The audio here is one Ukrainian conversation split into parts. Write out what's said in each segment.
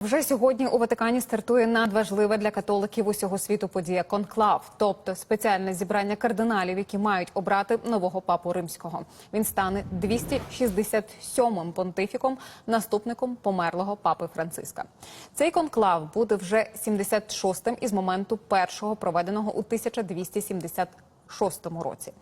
Вже сьогодні у Ватикані стартує надважлива для католиків усього світу подія конклав, тобто спеціальне зібрання кардиналів, які мають обрати нового папу римського. Він стане 267-м понтифіком, наступником померлого папи Франциска. Цей конклав буде вже 76-м із моменту першого проведеного у 1270 2006 році.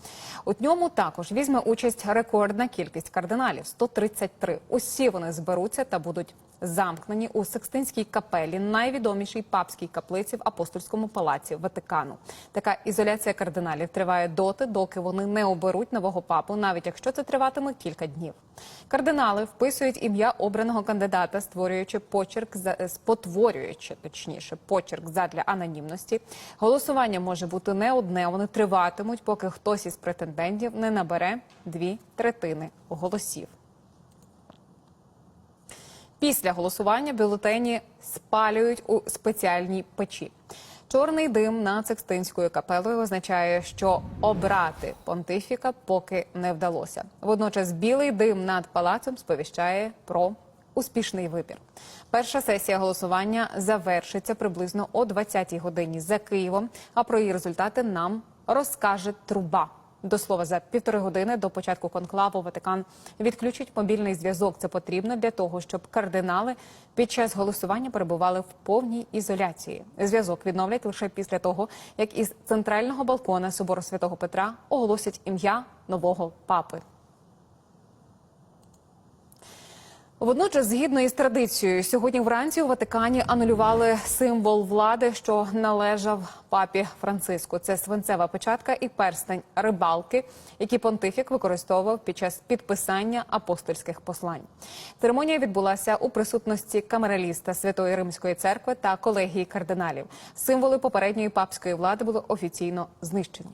У ньому також візьме участь рекордна кількість кардиналів 133. Усі вони зберуться та будуть замкнені у Секстинській капелі, найвідомішій папській каплиці в апостольському палаці Ватикану. Така ізоляція кардиналів триває доти, доки вони не оберуть нового папу, навіть якщо це триватиме кілька днів. Кардинали вписують ім'я обраного кандидата, створюючи почерк за спотворюючи точніше почерк задля анонімності. Голосування може бути не одне, вони триватимуть, поки хтось із претендентів не набере дві третини голосів. Після голосування бюлетені спалюють у спеціальній печі. Чорний дим над Секстинською капелою означає, що обрати понтифіка поки не вдалося. Водночас білий дим над палацом сповіщає про успішний вибір. Перша сесія голосування завершиться приблизно о 20-й годині за Києвом. А про її результати нам розкаже труба. До слова, за півтори години до початку конклаву Ватикан відключить мобільний зв'язок. Це потрібно для того, щоб кардинали під час голосування перебували в повній ізоляції. Зв'язок відновлять лише після того, як із центрального балкона собору святого Петра оголосять ім'я нового папи. Водночас, згідно із традицією, сьогодні вранці у Ватикані анулювали символ влади, що належав папі Франциску. Це свинцева печатка і перстень рибалки, які понтифік використовував під час підписання апостольських послань. Церемонія відбулася у присутності камераліста Святої Римської церкви та колегії кардиналів. Символи попередньої папської влади були офіційно знищені.